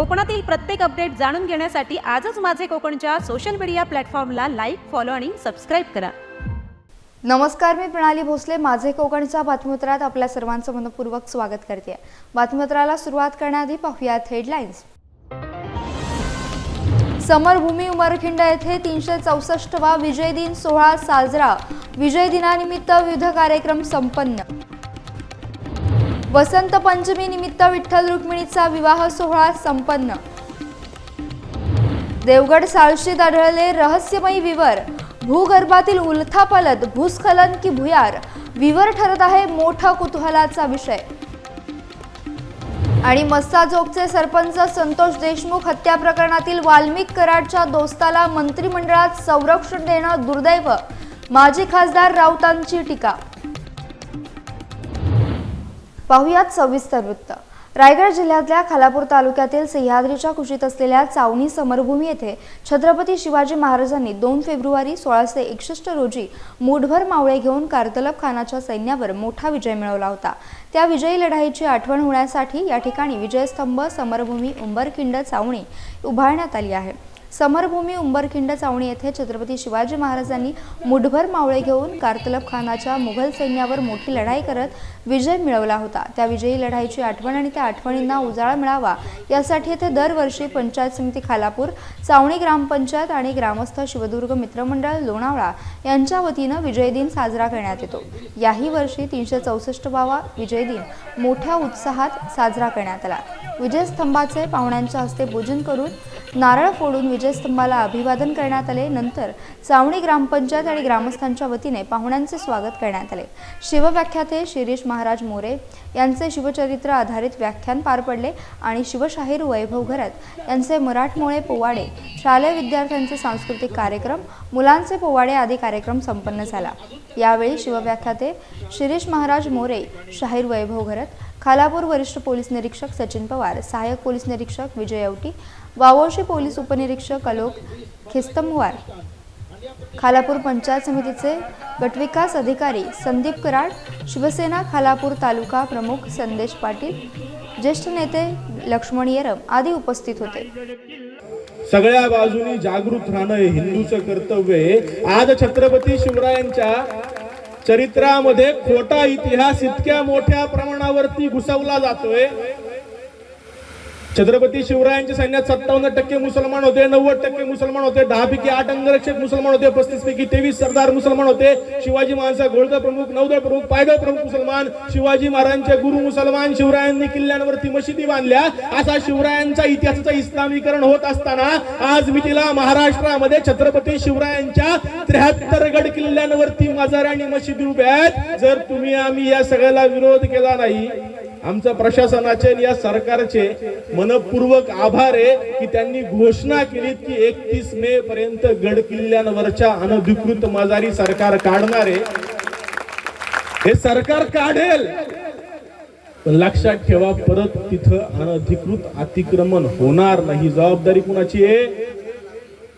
कोकणातील प्रत्येक अपडेट जाणून घेण्यासाठी आजच माझे कोकणच्या सोशल मीडिया प्लॅटफॉर्मला लाईक फॉलो आणि सबस्क्राईब करा. नमस्कार मी प्रणाली भोसले माझे कोकणच्या बातमीपत्रात आपल्या सर्वांचं मनपूर्वक स्वागत करते. बातमीपत्राला सुरुवात करण्याआधी पाहूयात हेडलाईन्स समरभूमी उमरखिंड येथे तीनशे चौसष्टवा विजय दिन सोहळा साजरा. विजय दिनानिमित्त विविध कार्यक्रम संपन्न. वसंत पंचमी निमित्त विठ्ठल रुक्मिणीचा विवाह सोहळा संपन्न. देवगड साळशीत आढळले रहस्यमयी विवर. भूगर्भातील उलथापालत भूस्खलन की भुयार. विवर ठरत आहे मोठा कुतूहलाचा विषय. आणि मस्साजोगचे सरपंच संतोष देशमुख हत्या प्रकरणातील वाल्मिक कराडच्या दोस्ताला मंत्रिमंडळात संरक्षण देणं दुर्दैव. माजी खासदार राऊतांची टीका. पाहुयात सविस्तर वृत्त. रायगड जिल्ह्यातल्या खालापूर तालुक्यातील सह्याद्रीच्या कुशीत असलेल्या चावणी समरभूमी येथे छत्रपती शिवाजी महाराजांनी दोन फेब्रुवारी सोळाशे एकसष्ट रोजी मूठभर मावळे घेऊन कार्तलब खानाच्या सैन्यावर मोठा विजय मिळवला होता. त्या विजयी लढाईची आठवण होण्यासाठी या ठिकाणी विजयस्तंभ समरभूमी उंबरखिंड चावणी उभारण्यात आली आहे. समरभूमी उंबरखिंड चावणी येथे छत्रपती शिवाजी महाराजांनी मुठभर मावळे घेऊन कारतलब खानाच्या मुघल सैन्यावर मोठी लढाई करत विजय मिळवला होता. त्या विजयी लढाईची आठवण आणि त्या आठवणींना उजाळा मिळावा यासाठी येथे दरवर्षी पंचायत समिती खालापूर चावणी ग्रामपंचायत आणि ग्रामस्थ शिवदुर्ग मित्रमंडळ लोणावळा यांच्या वतीनं विजय दिन साजरा करण्यात येतो. याही वर्षी तीनशे चौसष्ट बावा विजय दिन मोठ्या उत्साहात साजरा करण्यात आला. विजयस्तंभाचे पाहुण्यांच्या हस्ते पूजन करून नारळ फोडून विजयस्तंभाला अभिवादन करण्यात आले. नंतर चावणी ग्रामपंचायत आणि ग्रामस्थांच्या वतीने पाहुण्यांचे स्वागत करण्यात आले. शिवव्याख्याते शिरीष महाराज मोरे यांचे शिवचरित्र आधारित व्याख्यान पार पडले आणि शिवशाहीर वैभव घरत यांचे मराठमोळे पोवाडे शालेय विद्यार्थ्यांचे सांस्कृतिक कार्यक्रम मुलांचे पोवाडे आदी कार्यक्रम संपन्न झाला. यावेळी शिवव्याख्याते शिरीष महाराज मोरे शाहीर वैभव घरत खालापूर वरिष्ठ पोलीस निरीक्षक सचिन पवार सहाय्यक पोलीस निरीक्षक विजय औटी वावोशी पोलीस उपनिरीक्षक अलोक खिस्तमवार खालापूर पंचायत समितीचे गटविकास अधिकारी संदीप कराड शिवसेना खालापूर तालुका प्रमुख संदेश पाटील ज्येष्ठ नेते लक्ष्मण येरम आदी उपस्थित होते. सगळ्या बाजूनी जागृत राहणं हिंदूचं कर्तव्य आहे. आज छत्रपती शिवरायांच्या चरित्रामध्ये खोटा इतिहास इतक्या मोठ्या प्रमाणावरती घुसवला जातोय. छत्रपती शिवरायांच्या सैन्यात सत्तावन्न टक्के मुसलमान होते नव्वद टक्के मुसलमान होते दहा पैकी आठ अंगरक्षक मुसलमान होते पस्तीस पैकी तेवीस सरदार मुसलमान होते. शिवाजी महाराजांचा घोडदळ प्रमुख नौदळ प्रमुख पायदळ प्रमुख मुसलमान. शिवाजी महाराजांचे गुरु मुसलमान शिवरायांनी किल्ल्यांवरती मशिदी बांधल्या. असा शिवरायांचा इतिहासाचं इस्लामीकरण होत असताना आज मी तिला महाराष्ट्रामध्ये छत्रपती शिवरायांच्या त्र्याहत्तर गड किल्ल्यांवरती मजार आणि मशिदी उभ्या आहेत. जर तुम्ही आम्ही या सगळ्याला विरोध केला नाही आमच्या प्रशासनाचे आणि या सरकारचे मनपूर्वक आभार आहे की त्यांनी घोषणा केली की एकतीस मे पर्यंत गड किल्ल्यांवरच्या अनधिकृत मजारी सरकार काढणार आहे. हे सरकार काढेल. पण लक्षात ठेवा परत तिथं अनधिकृत अतिक्रमण होणार नाही. जबाबदारी कुणाची आहे?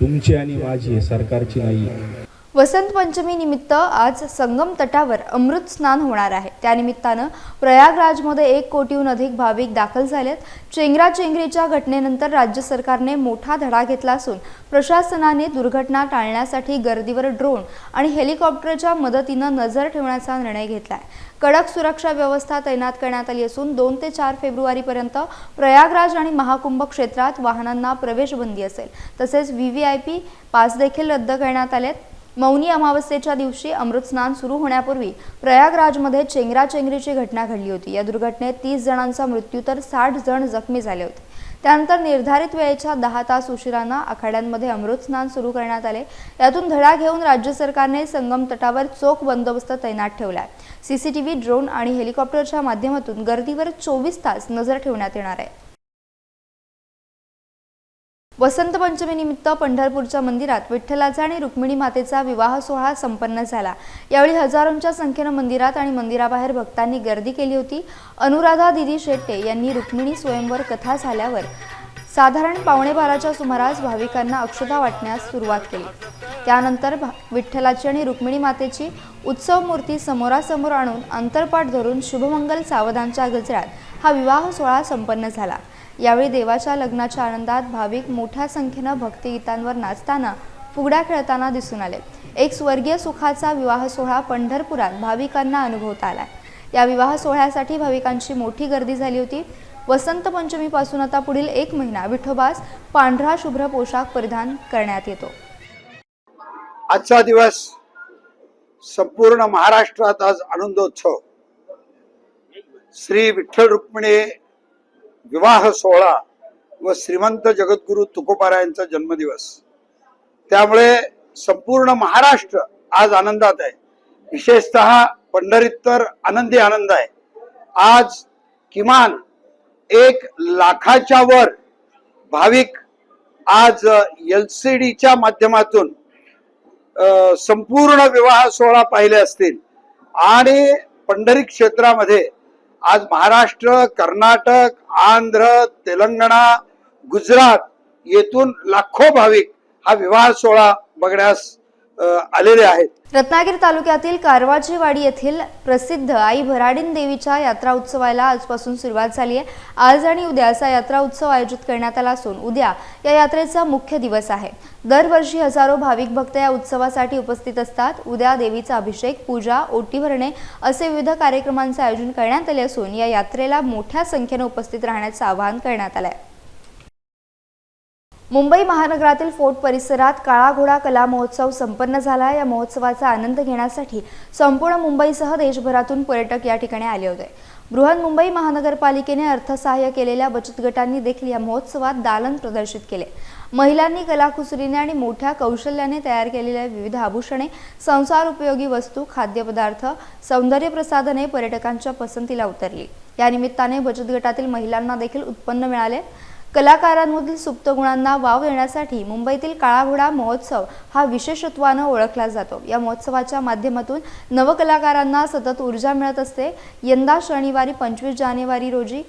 तुमची आणि माझी सरकारची नाही वसंत पंचमी निमित्त आज संगम तटावर अमृत स्नान होणार आहे. त्यानिमित्तानं प्रयागराजमध्ये एक कोटीहून अधिक भाविक दाखल झालेत. चेंगराचेंगरीच्या घटनेनंतर राज्य सरकारने मोठा धडा घेतला असून प्रशासनाने दुर्घटना टाळण्यासाठी गर्दीवर ड्रोन आणि हेलिकॉप्टरच्या मदतीनं नजर ठेवण्याचा निर्णय घेतलाय. कडक सुरक्षा व्यवस्था तैनात करण्यात आली असून दोन ते चार फेब्रुवारीपर्यंत प्रयागराज आणि महाकुंभ क्षेत्रात वाहनांना प्रवेश बंदी असेल. तसेच V V I P pass देखील रद्द करण्यात आलेत. मौनी अमावस्येच्या दिवशी अमृतस्नान सुरू होण्यापूर्वी प्रयागराजमध्ये चेंगराचेंगरीची घटना घडली होती. या दुर्घटनेत तीस जणांचा मृत्यू तर साठ जण जखमी झाले होते. त्यानंतर निर्धारित वेळेच्या दहा तास उशिरानं आखाड्यांमध्ये अमृतस्नान सुरू करण्यात आले. यातून धडा घेऊन राज्य सरकारने संगम तटावर चोख बंदोबस्त तैनात ठेवला आहे. सीसीटीव्ही ड्रोन आणि हेलिकॉप्टरच्या माध्यमातून गर्दीवर चोवीस तास नजर ठेवण्यात येणार आहे. वसंत पंचमीनिमित्त पंढरपूरच्या मंदिरात विठ्ठलाचा आणि रुक्मिणी मातेचा विवाह सोहळा संपन्न झाला. यावेळी हजारोंच्या संख्येनं मंदिरात आणि मंदिराबाहेर भक्तांनी गर्दी केली होती. अनुराधा दिदी शेट्टे यांनी रुक्मिणी स्वयंवर कथा झाल्यावर साधारण पावणे बाराच्या सुमारास भाविकांना अक्षता वाटण्यास सुरुवात केली. त्यानंतर भा- विठ्ठलाची आणि रुक्मिणी मातेची उत्सव मूर्ती समोरासमोर आणून अंतरपाठ धरून शुभमंगल सावधानच्या गजरात हा विवाह सोहळा संपन्न झाला. यावेळी देवाच्या लग्नाच्या आनंदात भाविक मोठ्या संख्येनं भक्तिगीतांवर नाचताना फुगड्या खेळताना दिसून आले. एक स्वर्गीय सुखाचा विवाह सोहळा पंढरपुरात भाविकांना अनुभवता आलाय या विवाह सोहळ्यासाठी भाविकांची मोठी गर्दी झाली होती. वसंत पंचमीपासून आता पुढील एक महिना विठोबास पांढरा शुभ्र पोशाख परिधान करण्यात येतो. आजचा दिवस संपूर्ण महाराष्ट्रात आज आनंदोत्सव. श्री विठ्ठल रुक्मिणी विवाह सोहळा व श्रीमंत जगद्गुरु तुकोबारायांचा जन्मदिवस. त्यामुळे संपूर्ण महाराष्ट्र आज आनंदात आहे. विशेषतः पंढरीत तर आनंदी आनंद आहे. आज किमान एक लाखाच्या वर भाविक आज एल सी डीच्या माध्यमातून संपूर्ण विवाह सोहळा पाहिले असतील. आणि पंढरी क्षेत्रामध्ये आज महाराष्ट्र कर्नाटक आंध्र तेलंगणा गुजरात येथून लाखो भाविक हा विवाह सोहळा बघण्यास आलेले आहेत. रत्नागिरी तालुक्यातील कारवाचीवाडी येथील प्रसिद्ध आई भराडीन देवीच्या यात्रा उत्सवाला आजपासून सुरुवात झाली आहे. आज आणि उद्या असा यात्रा उत्सव आयोजित करण्यात आला असून उद्या या यात्रेचा मुख्य दिवस आहे. दरवर्षी हजारो भाविक भक्त या उत्सवासाठी उपस्थित असतात. उद्या देवीचा अभिषेक पूजा ओटी भरणे असे विविध कार्यक्रमांचे आयोजन करण्यात आले असून या यात्रेला मोठ्या संख्येने उपस्थित राहण्याचं आवाहन करण्यात आलं आहे मुंबई महानगरातील फोर्ट परिसरात काळा घोडा कला महोत्सव संपन्न झाला. या महोत्सवाचा आनंद घेण्यासाठी संपूर्ण मुंबईसह देशभरातून पर्यटक या ठिकाणी आले होते. बृहन्मुंबई महानगरपालिकेने अर्थसहाय्य केलेल्या बचत गटांनी देखील या महोत्सवात दालन प्रदर्शित केले. महिलांनी कलाकुसरीने आणि मोठ्या कौशल्याने तयार केलेल्या विविध आभूषणे संसार उपयोगी वस्तू खाद्यपदार्थ सौंदर्य प्रसाधने पर्यटकांच्या पसंतीला उतरली. या निमित्ताने बचत गटातील महिलांना देखील उत्पन्न मिळाले. कलाकारांमधील सुप्त गुणांना वाव देण्यासाठी मुंबईतील काळा घोडा महोत्सव हा विशेषत्वानं ओळखला जातो. या महोत्सवाच्या माध्यमातून नवकलाकारांना सतत ऊर्जा मिळत असते. यंदा शनिवारी पंचवीस जानेवारी रोजी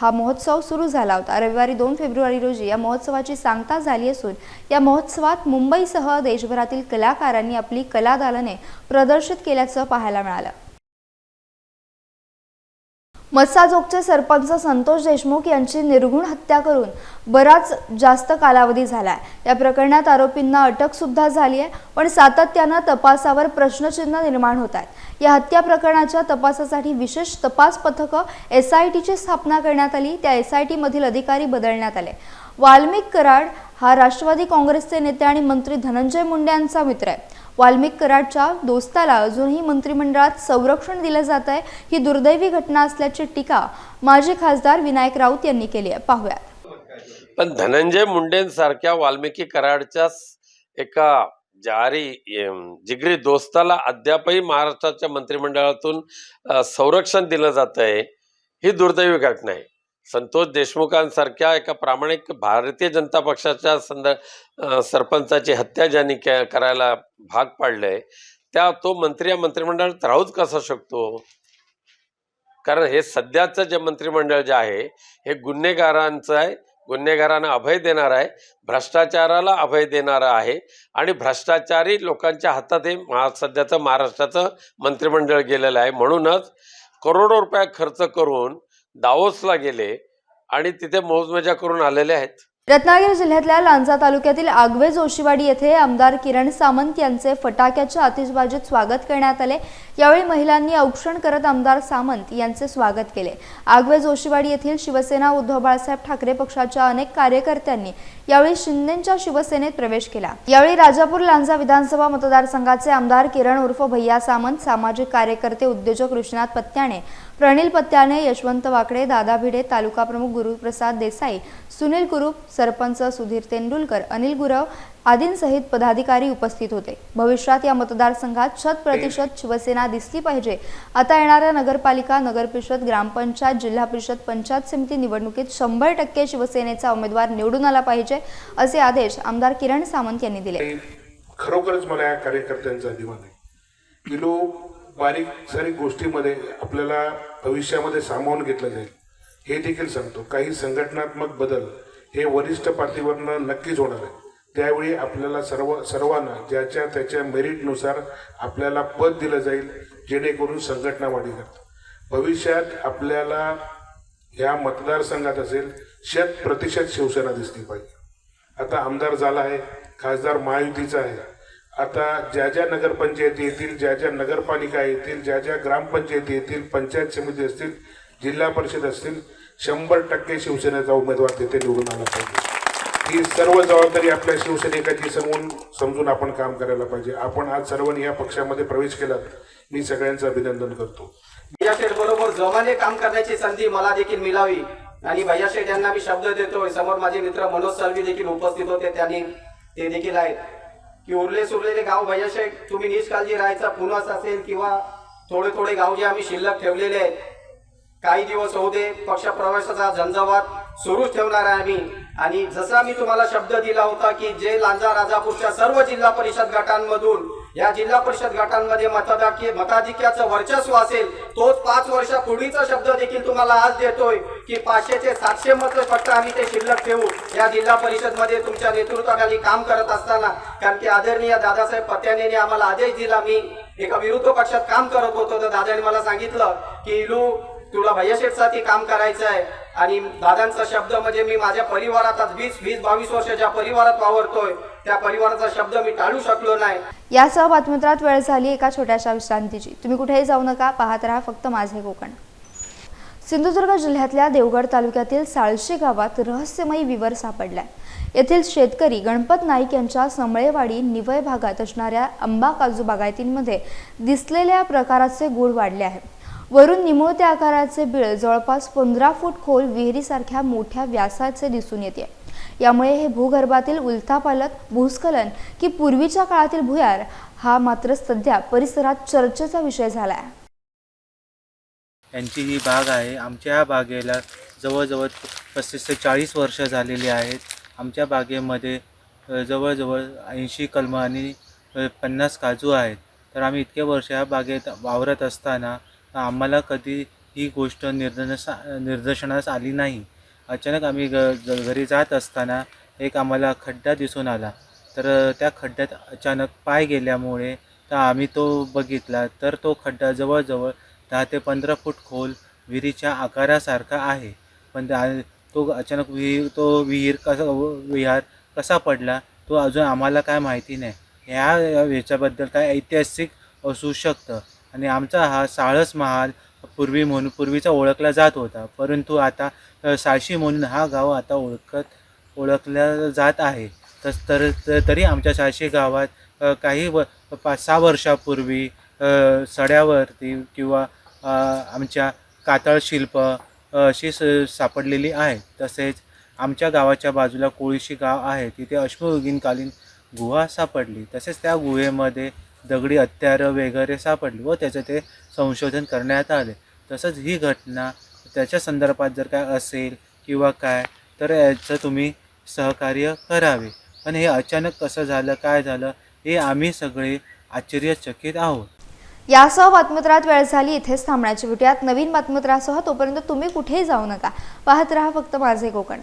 हा महोत्सव सुरू झाला होता. रविवारी दोन फेब्रुवारी रोजी या महोत्सवाची सांगता झाली असून या महोत्सवात मुंबईसह देशभरातील कलाकारांनी आपली कला दालने प्रदर्शित केल्याचं पाहायला मिळालं. मस्साजोगचे सरपंच संतोष देशमुख यांची निर्गुण हत्या करून बराच जास्त कालावधी झाला आहे या प्रकरणात आरोपींना अटक सुद्धा झाली आहे पण सातत्यानं तपासावर प्रश्नचिन्ह निर्माण होत आहेत. या हत्या प्रकरणाच्या तपासासाठी विशेष तपास पथकं एस आय टीची स्थापना करण्यात आली. त्या एस आय टीमधील अधिकारी बदलण्यात आले. वाल्मिक कराड हा राष्ट्रवादी काँग्रेसचे नेते आणि मंत्री धनंजय मुंडे यांचा मित्र आहे. वाल्मिक कराडच्या दोस्ताला अजूनही मंत्रिमंडळात संरक्षण दिलं जात आहे. ही दुर्दैवी घटना असल्याची टीका माजी खासदार विनायक राऊत यांनी केली आहे. पाहूयात. पण धनंजय मुंडेंसारख्या वाल्मिकी कराडच्या एका जारी जिगरी दोस्ताला अद्यापही महाराष्ट्राच्या मंत्रिमंडळातून संरक्षण दिलं जात आहे. ही दुर्दैवी घटना आहे. संतोष देशमुखांसारख्या एका प्रामाणिक भारतीय जनता पक्षाच्या संद सरपंचाची हत्या ज्यांनी करायला भाग पाडलंय त्या तो मंत्री या मंत्रिमंडळात राहूच कसा शकतो? कारण हे सध्याचं जे मंत्रिमंडळ जे आहे हे गुन्हेगारांचं आहे गुन्हेगारांना अभय देणार आहे भ्रष्टाचाराला अभय देणारं आहे आणि भ्रष्टाचारी लोकांच्या हातात हे महा सध्याचं महाराष्ट्राचं मंत्रिमंडळ गेलेलं आहे. म्हणूनच करोडो रुपये खर्च करून दावोसला गेले आणि तिथे मौजमजा करून आलेले आहेत. रत्नागिरी जिल्ह्यातल्या लांजा तालुक्यातील आगवे जोशीवाडी येथे आमदार किरण सामंत यांचे फटाक्याच्या आतिषबाजीत स्वागत करण्यात आले. यावेळी महिलांनी औक्षण करत आमदार सामंत यांचे स्वागत केले. आगवे जोशीवाडी येथील शिवसेना उद्धव बाळासाहेब ठाकरे पक्षाच्या अनेक कार्यकर्त्यांनी यावेळी शिंदेच्या शिवसेनेत प्रवेश केला. यावेळी राजापूर लांजा विधानसभा मतदारसंघाचे आमदार किरण उर्फ भैया सामंत सामाजिक कार्यकर्ते उद्योजक कृष्णात पत्याणे प्रणिल पत्याने यशवंत वाकडे दादा भिडे तालुका प्रमुख गुरुप्रसाद देसाई सुनील कुरूप सरपंच सुधीर तेंडुलकर अनिल गुरव आदींसहित पदाधिकारी उपस्थित होते. भविष्यात या मतदारसंघात शत प्रतिशत शिवसेना दिसली पाहिजे. आता येणाऱ्या नगरपालिका नगरपरिषद ग्रामपंचायत जिल्हा परिषद पंचायत समिती निवडणुकीत शंभर टक्के शिवसेनेचा उमेदवार निवडून आला पाहिजे असे आदेश आमदार किरण सामंत यांनी दिले. खरोखरच मला या कार्यकर्त्यांचा अभिमान आहे. की लोक बारीक सारीक गोष्टीमध्ये आपल्याला भविष्यामध्ये सामावून घेतलं जाईल. हे देखील सांगतो. काही संघटनात्मक बदल हे वरिष्ठ पातळीवरनं नक्कीच होणार आहे त्यावेळी आपल्याला सर्व सर्वांना ज्याच्या त्याच्या मेरिटनुसार आपल्याला पद दिलं जाईल जेणेकरून संघटना वाढी करतात भविष्यात आपल्याला या मतदारसंघात असेल शत प्रतिशत शिवसेना दिसली पाहिजे. आता आमदार झाला आहे खासदार महायुतीचा आहे. आता ज्या ज्या नगरपंचायती येतील ज्या ज्या नगरपालिका येतील ज्या ज्या ग्रामपंचायती येतील पंचायत समिती असतील जिल्हा परिषद असतील शंभर टक्के शिवसेनेचा उमेदवार तिथे निवडून आला पाहिजे. ही सर्व जबाबदारी आपल्या शिवसैनिकांची समजून समजून आपण काम करायला पाहिजे. आपण आज सर्वांनी या पक्षामध्ये प्रवेश केलात. मी सगळ्यांचं अभिनंदन करतो. भैयाशेठ बरोबर जमाने काम करण्याची संधी मला देखील मिळावी. आणि भैयाशेठ यांना मी शब्द देतोय. समोर माझे मित्र मनोज सर्वी देखील उपस्थित होते. त्यांनी ते देखील आहेत. की उरले सुरलेले गाव भैया तुम्ही निष्काळजी राहायचा पुनस असेल किंवा थोडे थोडे गाव जे आम्ही शिल्लक ठेवलेले आहेत काही दिवस होऊ दे पक्ष प्रवेशाचा झंझावात सुरूच ठेवणार आहे आम्ही. आणि जसा मी तुम्हाला शब्द दिला होता की जे लांजा राजापूरच्या सर्व जिल्हा परिषद गटांमधून या जिल्हा परिषद गटांमध्ये मताधिक्य मताधिक्याचं वर्चस्व असेल तोच पाच वर्षापूर्वीचा शब्द देखील तुम्हाला आज देतोय की पाचशेचे सातशे मत फक्त आम्ही ते शिल्लक ठेवू. या जिल्हा परिषदमध्ये तुमच्या नेतृत्वाखाली काम करत असताना कारण की आदरणीय दादासाहेब पत्याने आम्हाला आदेश दिला. मी एका विरुद्ध पक्षात काम करत होतो तर दादाने मला सांगितलं की इलू तुला भैयाशेठसाठी काम करायचं आहे आणि दादांचा शब्द म्हणजे मी माझ्या परिवारात आज वीस वीस बावीस वर्ष ज्या परिवारात वावरतोय. त्या परिवाराचा शब्द मी टाळू शकलो नाही. यासह बातमीत्रात वेळ झाली एका छोट्याशा विश्रांतीची. तुम्ही कुठेही जाऊ नका पाहत राहा फक्त माझे कोकण. सिंधुदुर्ग जिल्ह्यातल्या देवगड तालुक्यातील साळशी गावात रहस्यमयी विवर सापडलाय. येथील शेतकरी गणपत नाईक यांच्या समळेवाडी निवय भागात असणाऱ्या आंबा काजू बागायतींमध्ये दिसलेल्या प्रकाराचे गुळ वाढले आहे. वरून निमुळत्या आकाराचे बिळ जवळपास पंधरा फूट खोल विहिरीसारख्या मोठ्या व्यासाचे दिसून येते. यामुळे हे भूगर्भातील उलथापालथ भूस्खलन की पूर्वीच्या काळातील भुयार हा मात्र सध्या परिसरात चर्चेचा विषय झाला आहे यांची ही बाग आहे. आमच्या या बागेला जवळजवळ पस्तीस ते चाळीस वर्ष झालेली आहेत. आमच्या बागेमध्ये जवळजवळ ऐंशी कलमं आणि पन्नास काजू आहेत. तर आम्ही इतके वर्ष ह्या बागेत वावरत असताना आम्हाला कधी ही गोष्ट निर्दनसा निदर्शनास आली नाही. अचानक आम्ही ग घरी जात असताना एक आम्हाला खड्डा दिसून आला. तर त्या खड्ड्यात अचानक पाय गेल्यामुळे तर आम्ही तो बघितला. तर तो खड्डा जवळजवळ दहा ते पंधरा फूट खोल विहिरीच्या आकारासारखा आहे. पण त्या- तो अचानक विहीर तो विहीर कसा विहार कसा पडला तो अजून आम्हाला काय माहिती नाही. ह्या ह्याच्याबद्दल काय ऐतिहासिक असू शकतं. आणि आमचा हा साळस महाल पूर्वी म्हणून पूर्वीचा ओळखला जात होता. परंतु आता साळशी म्हणून हा गाव आता ओळखत ओळखला जात आहे. तस तर तरी आमच्या साळशी गावात काही व पाच सहा वर्षापूर्वी सड्यावरती किंवा आमच्या कातळ शिल्प अशी स सापडलेली आहे. तसेच आमच्या गावाच्या बाजूला कोळीशी गाव आहे. तिथे अश्मयुगीनकालीन गुहा सापडली. तसेच त्या गुहेमध्ये दगडी हत्यारं वगैरे सापडली व त्याचं ते संशोधन करण्यात आले. तसंच ही घटना त्याच्या संदर्भात जर काय असेल किंवा काय तर याचं तुम्ही सहकार्य करावे. पण हे अचानक कसं झालं काय झालं हे आम्ही सगळे आश्चर्यचकित आहोत. यासह बातमीत्रात वेळ झाली इथेच थांबण्याची भेटूयात. नवीन बातमीत्रासह तोपर्यंत तुम्ही कुठेही जाऊ नका. पाहत राहा फक्त माझे कोकण.